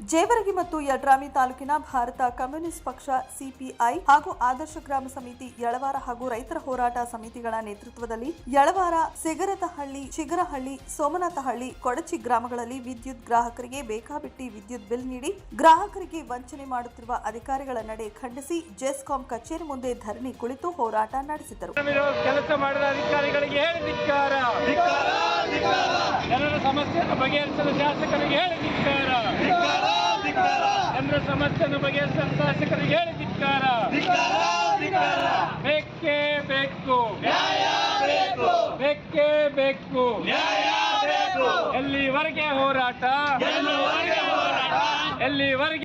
ಜೇವರಗಿ ಮತ್ತು ಯಡ್ರಾಮಿ ತಾಲೂಕಿನ ಭಾರತ ಕಮ್ಯುನಿಸ್ಟ್ ಪಕ್ಷ ಸಿಪಿಐ ಹಾಗೂ ಆದರ್ಶ ಗ್ರಾಮ ಸಮಿತಿ ಯಳವಾರ ಹಾಗೂ ರೈತರ ಹೋರಾಟ ಸಮಿತಿಗಳ ನೇತೃತ್ವದಲ್ಲಿ ಯಳವಾರ ಸಿಗರತಹಳ್ಳಿ ಚಿಗರಹಳ್ಳಿ ಸೋಮನಾಥಹಳ್ಳಿ ಕೊಡಚಿ ಗ್ರಾಮಗಳಲ್ಲಿ ವಿದ್ಯುತ್ ಗ್ರಾಹಕರಿಗೆ ಬೇಕಾಬಿಟ್ಟಿ ವಿದ್ಯುತ್ ಬಿಲ್ ನೀಡಿ ಗ್ರಾಹಕರಿಗೆ ವಂಚನೆ ಮಾಡುತ್ತಿರುವ ಅಧಿಕಾರಿಗಳ ನಡೆ ಖಂಡಿಸಿ ಜೆಸ್ಕಾಂ ಕಚೇರಿ ಮುಂದೆ ಧರಣಿ ಕುಳಿತು ಹೋರಾಟ ನಡೆಸಿದರು. ಕೆಲಸ ಮಾಡಿದ ಅಧಿಕಾರಿಗಳಿಗೆ ಜನರ ಸಮಸ್ಯೆಯನ್ನು ಬಗೆಹರಿಸಲು ಶಾಸಕರಿಗೆ ಹೇಳಿ ಸಮಸ್ಯೆಯನ್ನು ಬಗೆಹರಿಸಲು ಶಾಸಕರಿಗೆ ಹೇಳಿ ಧಿಕ್ಕಾರ. ಬೇಕೇ ಬೇಕು. ಬೇಕೇ ಬೇಕು. ಎಲ್ಲಿವರೆಗೆ ಹೋರಾಟ?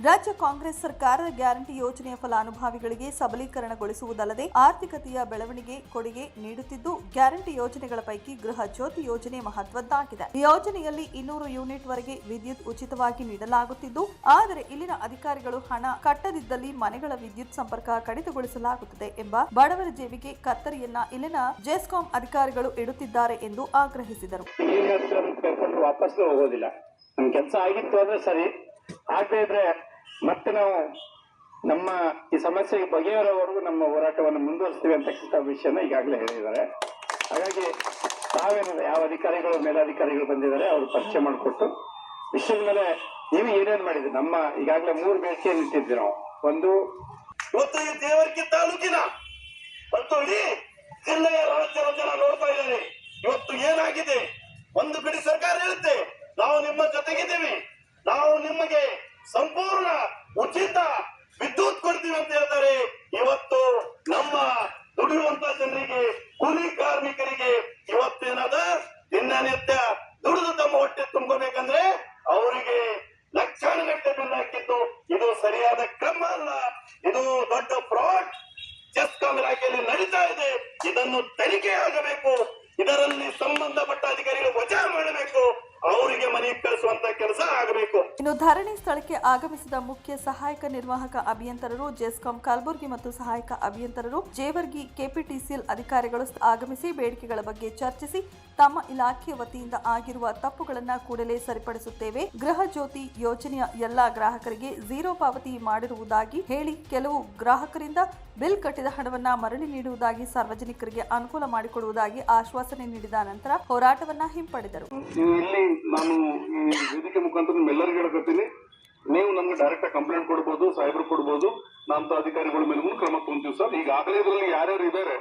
ರಾಜ್ಯ ಕಾಂಗ್ರೆಸ್ ಸರ್ಕಾರ ಗ್ಯಾರಂಟಿ ಯೋಜನೆಯ ಫಲಾನುಭವಿಗಳಿಗೆ ಸಬಲೀಕರಣಗೊಳಿಸುವುದಲ್ಲದೆ ಆರ್ಥಿಕತೆಯ ಬೆಳವಣಿಗೆ ಕೊಡುಗೆ ನೀಡುತ್ತಿದ್ದು ಗ್ಯಾರಂಟಿ ಯೋಜನೆಗಳ ಪೈಕಿ ಗೃಹ ಜ್ಯೋತಿ ಯೋಜನೆ ಮಹತ್ವದ್ದಾಗಿದೆ. ಈ ಯೋಜನೆಯಲ್ಲಿ ಇನ್ನೂರು ಯೂನಿಟ್ ವರೆಗೆ ವಿದ್ಯುತ್ ಉಚಿತವಾಗಿ ನೀಡಲಾಗುತ್ತಿದ್ದು ಆದರೆ ಇಲ್ಲಿನ ಅಧಿಕಾರಿಗಳು ಹಣ ಕಟ್ಟದಿದ್ದಲ್ಲಿ ಮನೆಗಳ ವಿದ್ಯುತ್ ಸಂಪರ್ಕ ಕಡಿತಗೊಳಿಸಲಾಗುತ್ತದೆ ಎಂಬ ಬಡವರ ಜೇವಿಗೆ ಕತ್ತರಿಯನ್ನ ಇಲ್ಲಿನ ಜೆಸ್ಕಾಂ ಅಧಿಕಾರಿಗಳು ಇಡುತ್ತಿದ್ದಾರೆ ಎಂದು ಆಗ್ರಹಿಸಿದರು. ವಾಪಸ್ ಹೋಗೋದಿಲ್ಲ. ಕೆಲಸ ಆಗಿತ್ತು ಅಂದ್ರೆ ಸರಿ. ಆಗದೆ ಇದ್ರೆ ಮತ್ತೆ ನಾವು ನಮ್ಮ ಈ ಸಮಸ್ಯೆಗೆ ಬಗೆಹರೋವರೆಗೂ ನಮ್ಮ ಹೋರಾಟವನ್ನು ಮುಂದುವರಿಸ್ತೀವಿ ಅಂತಕ್ಕಂಥ ವಿಷಯನ ಈಗಾಗಲೇ ಹೇಳಿದ್ದಾರೆ. ಹಾಗಾಗಿ ತಾವೇನಿದೆ ಯಾವ ಅಧಿಕಾರಿಗಳು, ಮೇಲಾಧಿಕಾರಿಗಳು ಬಂದಿದ್ದಾರೆ, ಅವರು ಪರಿಚಯ ಮಾಡಿಕೊಟ್ಟು ವಿಷಯದ ಮೇಲೆ ನೀವು ಏನೇನ್ ಮಾಡಿದ್ರಿ? ನಮ್ಮ ಈಗಾಗಲೇ ಮೂರು ಬೇಡಿಕೆಯನ್ನು ಇಟ್ಟಿದ್ವಿ ನಾವು. ಒಂದು, ಇವತ್ತು ಈ ದೇವರಿಗೆ ತಾಲೂಕಿನ ಮತ್ತು ಜಿಲ್ಲೆಯ ರಾಜ್ಯ ಜನ ನೋಡ್ತಾ ಇದ್ದಾರೆ. ಇವತ್ತು ಏನಾಗಿದೆ ಒಂದು ಕಡೆ ಸರ್ಕಾರ ಹೇಳುತ್ತೆ ನಾವು ನಿಮ್ಮ ಜೊತೆಗಿದ್ದೀವಿ ನಾವು ನಿಮಗೆ ಸಂಪೂರ್ಣ ಉಚಿತ ವಿದ್ಯುತ್ ಕೊಡ್ತೀವಿ ಅಂತ ಹೇಳ್ತಾರೆ. ಇವತ್ತು ನಮ್ಮ ದುಡಿಯುವಂತ ಜನರಿಗೆ, ಕೂಲಿ ಕಾರ್ಮಿಕರಿಗೆ ಇವತ್ತೇನಾದ ದಿನನಿತ್ಯ ದುಡಿದು ತಮ್ಮ ಹೊಟ್ಟೆ ತುಂಬಬೇಕಂದ್ರೆ ಅವರಿಗೆ ಲಕ್ಷಾನುಗಟ್ಟಲೆ ಬಿಲ್ ಇದು ಸರಿಯಾದ ಕ್ರಮ ಅಲ್ಲ. ಇದು ದೊಡ್ಡ ಫ್ರಾಡ್. ಚೆಸ್ ಇಲಾಖೆಯಲ್ಲಿ ನಡೀತಾ ಇದೆ. ಇದನ್ನು ತನಿಖೆ ಆಗಬೇಕು. ಇದರಲ್ಲಿ ಸಂಬಂಧಪಟ್ಟ ಅಧಿಕಾರಿಗಳು ವಜಾ ಮಾಡಬೇಕು. ಅವರಿಗೆ ಮನೆ ಕಳಿಸುವಂತ ಕೆಲಸ ಆಗಬೇಕು. ಇನ್ನು ಧರಣಿ ಸ್ಥಳಕ್ಕೆ ಆಗಮಿಸಿದ ಮುಖ್ಯ ಸಹಾಯಕ ನಿರ್ವಾಹಕ ಅಭಿಯಂತರರು ಜೆಸ್ಕಾಂ ಕಲಬುರಗಿ ಮತ್ತು ಸಹಾಯಕ ಅಭಿಯಂತರರು ಜೇವರ್ಗಿ ಕೆಪಿಟಿಸಿಎಲ್ ಅಧಿಕಾರಿಗಳು ಆಗಮಿಸಿ ಬೇಡಿಕೆಗಳ ಬಗ್ಗೆ ಚರ್ಚಿಸಿ ತಮ್ಮ ಇಲಾಖೆ ವತಿಯಿಂದ ಆಗಿರುವ ತಪ್ಪುಗಳನ್ನು ಕೂಡಲೇ ಸರಿಪಡಿಸುತ್ತೇವೆ. ಗೃಹ ಜ್ಯೋತಿ ಯೋಜನೆಯ ಎಲ್ಲಾ ಗ್ರಾಹಕರಿಗೆ ಝೀರೋ ಪಾವತಿ ಮಾಡಿರುವುದಾಗಿ ಹೇಳಿ ಕೆಲವು ಗ್ರಾಹಕರಿಂದ ಬಿಲ್ ಕಟ್ಟಿದ ಹಣವನ್ನ ಮರಳಿ ನೀಡುವುದಾಗಿ ಸಾರ್ವಜನಿಕರಿಗೆ ಅನುಕೂಲ ಮಾಡಿಕೊಡುವುದಾಗಿ ಆಶ್ವಾಸನೆ ನೀಡಿದ ನಂತರ ಹೋರಾಟವನ್ನ ಹಿಂಪಡೆದರು. ಇಲ್ಲಿ ನಾನು ಈ ವೇದಿಕೆ ಮುಖಾಂತರ ನಿಮ್ಮೆಲ್ಲರಿಗೂ ಹೇಳ್ಕೊತೀನಿ ನೀವು ನಮ್ಗೆ ಡೈರೆಕ್ಟ್ ಕಂಪ್ಲೇಂಟ್ ಕೊಡ್ಬೋದು ಸಾಹೇಬ್ರು ಕೊಡ್ಬೋದು. ನಮ್ಮ ಅಧಿಕಾರಿಗಳ ಮೇಲೂ ಕ್ರಮ ತಗೊಂತೀವಿ ಸರ್. ಈಗಾಗಲೇ ಇದರಲ್ಲಿ ಯಾರ್ಯಾರು ಇದ್ದಾರೆ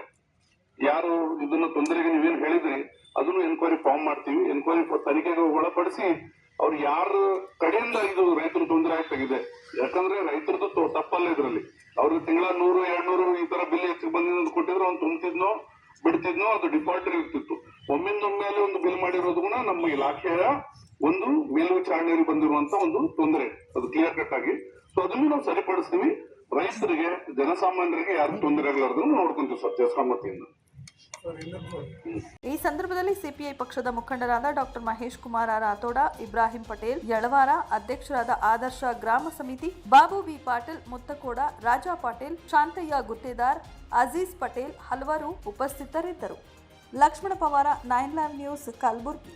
ಯಾರು ಇದನ್ನ ತೊಂದರೆಗೆ ನೀವೇನು ಹೇಳಿದ್ರಿ, ಅದನ್ನು ಎನ್ಕ್ವೈರಿ ಫಾರ್ಮ್ ಮಾಡ್ತೀವಿ. ಎನ್ಕ್ವೈರಿ ತನಿಖೆಗೆ ಒಳಪಡಿಸಿ ಅವ್ರು ಯಾರ ಕಡೆಯಿಂದ ಇದು ರೈತರು ತೊಂದರೆ ಆಗ್ತಾಗಿದೆ ಯಾಕಂದ್ರೆ ರೈತರದ್ದು ತಪ್ಪಲ್ಲ ಇದರಲ್ಲಿ. ಅವ್ರಿಗೆ ತಿಂಗಳ ನೂರು, ಎರಡ್ನೂರು ಈ ತರ ಬಿಲ್ ಹೆಚ್ಚಿಗೆ ಬಂದಿದ್ದು ಕೊಟ್ಟಿದ್ರು, ಅವ್ನು ತುಂಬ್ತಿದ್ನೋ, ಬಿಡ್ತಿದ್ನೋ, ಅದು ಡಿಫಾಲ್ಟರ್ ಇರ್ತಿತ್ತು. ಒಮ್ಮಿಂದೊಮ್ಮೆಲೆ ಒಂದು ಬಿಲ್ ಮಾಡಿರೋದು ಕೂಡ ನಮ್ಮ ಇಲಾಖೆಯ ಒಂದು ಮೇಲ್ವಿಚಾರಣೆಯಲ್ಲಿ ಬಂದಿರುವಂತ ಒಂದು ತೊಂದರೆ. ಅದು ಕ್ಲಿಯರ್ ಕಟ್ ಆಗಿ. ಸೊ ಅದನ್ನು ನಾವು ಸರಿಪಡಿಸ್ತೀವಿ. ರೈತರಿಗೆ, ಜನಸಾಮಾನ್ಯರಿಗೆ ಯಾರು ತೊಂದರೆ ಆಗಲಾರ್ದನ್ನು ನೋಡ್ಕೊಂತೀವಿ ಸರ್, ಜನಸಾಮರ್ಥ್ಯದಿಂದ. ಈ ಸಂದರ್ಭದಲ್ಲಿ ಸಿಪಿಐ ಪಕ್ಷದ ಮುಖಂಡರಾದ ಡಾಕ್ಟರ್ ಮಹೇಶ್ ಕುಮಾರ ರಾಥೋಡ, ಇಬ್ರಾಹಿಂ ಪಟೇಲ್, ಯಳವಾರ ಅಧ್ಯಕ್ಷರಾದ ಆದರ್ಶ ಗ್ರಾಮ ಸಮಿತಿ, ಬಾಬು ಬಿ ಪಾಟೀಲ್, ಮುತ್ತಕೋಡ, ರಾಜಾ ಪಾಟೀಲ್, ಶಾಂತಯ್ಯ ಗುತ್ತೇದಾರ್, ಅಜೀಜ್ ಪಟೇಲ್ ಹಲವರು ಉಪಸ್ಥಿತರಿದ್ದರು. Lakshmana Pawar nine live news Kalaburagi.